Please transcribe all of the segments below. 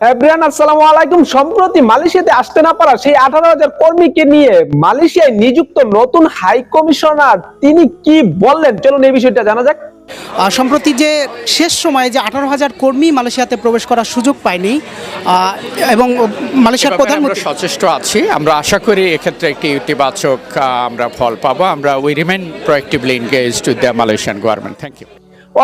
Everyone আসসালামু আলাইকুম। সম্প্রতি মালয়েশিয়াতে আসতে না পারা সেই আঠারো হাজার কর্মীকে নিয়ে মালয়েশিয়ায় নিযুক্ত নতুন হাই কমিশনার তিনি কি বললেন? চলুন এই বিষয়টা জানা যাক। সম্প্রতি যে শেষ সময়ে যে আঠারো হাজার কর্মী মালয়েশিয়াতে প্রবেশ করার সুযোগ পায়নি এবং মালয়েশিয়ার প্রধানমন্ত্রী সচেষ্ট আছি। আমরা আশা করি এক্ষেত্রে একটি ইতিবাচক আমরা ফল পাবো। আমরা we remain proactively engage to the Malaysian government thank you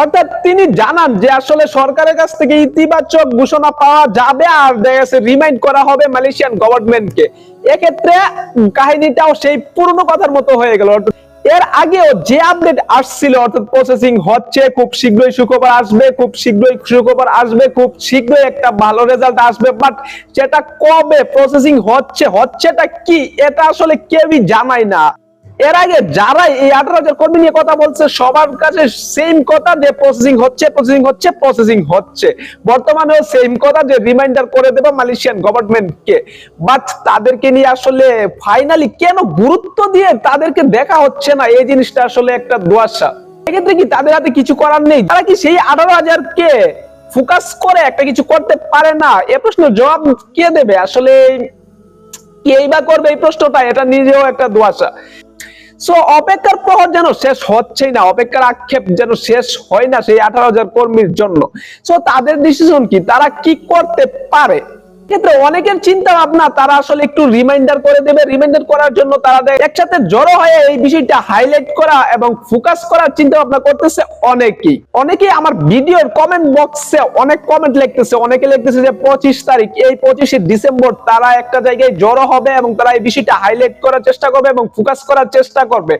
অর্থাৎ তিনি জানান যে আসলে সরকারের কাছ থেকে ইতিবাচক ঘোষণা পাওয়া যাবে আর দেখা রিমাইন্ড করা হবে মালয়েশিয়ান গভর্নমেন্টকে এক্ষেত্রে কাহিনীটাও সেই পুরনো কথার মতো হয়ে গেল। এর আগেও যে আপডেট আসছিল, অর্থাৎ প্রসেসিং হচ্ছে, খুব শীঘ্রই সুখবর আসবে, খুব শীঘ্রই সুখবর আসবে, খুব শীঘ্রই একটা ভালো রেজাল্ট আসবে। বাট সেটা কবে প্রসেসিং হচ্ছে, হচ্ছেটা কি, এটা আসলে কেউই জানায় না। এর আগে যারা এই আঠারো হাজার কর্মী নিয়ে কথা বলছে, সবার কাছে সেম কথা যে প্রসেসিং হচ্ছে প্রসেসিং হচ্ছে প্রসেসিং হচ্ছে। বর্তমানেও সেম কথা যে রিমাইন্ডার করে দেবে মালয়েশিয়ান গভর্নমেন্টকে বাট তাদেরকে নিয়ে আসলে ফাইনালি কেন গুরুত্ব দিয়ে তাদেরকে দেখা হচ্ছে না? এই জিনিসটা আসলে একটা দোয়াশা। এক্ষেত্রে কি তাদের হাতে কিছু করার নেই? তারা কি সেই আঠারো হাজার কে ফোকাস করে একটা কিছু করতে পারে না? এ প্রশ্নের জবাব কে দেবে? আসলে কেই বা করবে এই প্রশ্নটা? এটা নিজেও একটা দোয়াশা। সো অপেক্ষার প্রহর যেন শেষ হচ্ছেই না, অপেক্ষার আক্ষেপ যেন শেষ হয় না সেই আঠারো হাজার কর্মীর জন্য। সো তাদের ডিসিশন কি? তারা কি করতে পারে? ক্ষেত্রে অনেকের চিন্তা ভাবনা তারা আসলে একটু রিমাইন্ডার করে দেবে। রিমাইন্ডার করার জন্য তারা দেয়, একসাথে জড়ো হয়ে এই বিষয়টা হাইলাইট করা এবং ফোকাস করার চিন্তা ভাবনা করতেছে অনেকেই। অনেকেই আমার ভিডিওর কমেন্ট বক্সে অনেক কমেন্ট লিখতেছে। অনেকে লিখতেছে যে পঁচিশ তারিখ, এই পঁচিশে ডিসেম্বর তারা একটা জায়গায় জড়ো হবে এবং তারা এই বিষয়টা হাইলাইট করার চেষ্টা করবে এবং ফোকাস করার চেষ্টা করবে।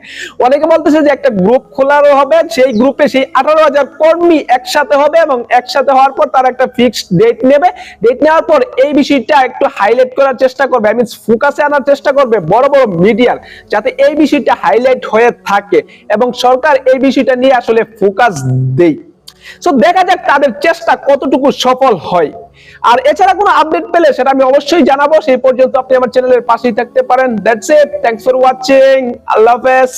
অনেকে বলতেছে যে একটা গ্রুপ খোলারও হবে, সেই গ্রুপে সেই আঠারো হাজার কর্মী একসাথে হবে এবং একসাথে হওয়ার পর তারা একটা ফিক্সড ডেট নেবে। ডেট নেওয়ার পর এই বিষয়টা একটু হাইলাইট করার চেষ্টা করবে আই মিনস ফোকাসে আনার চেষ্টা করবে বড় বড় মিডিয়ার যাতে এই বিষয়টা হাইলাইট হয়ে থাকে এবং সরকার এই বিষয়টা নিয়ে আসলে ফোকাস দেই। সো দেখা যাক তাদের চেষ্টা কতটুকু সফল হয়। আর এছাড়া কোনো আপডেট পেলে সেটা আমি অবশ্যই জানাব, সেই পর্যন্ত আপনি আমার চ্যানেলের পাশেই থাকতে পারেন। That's it thanks for watching আল্লাহ হাফেজ।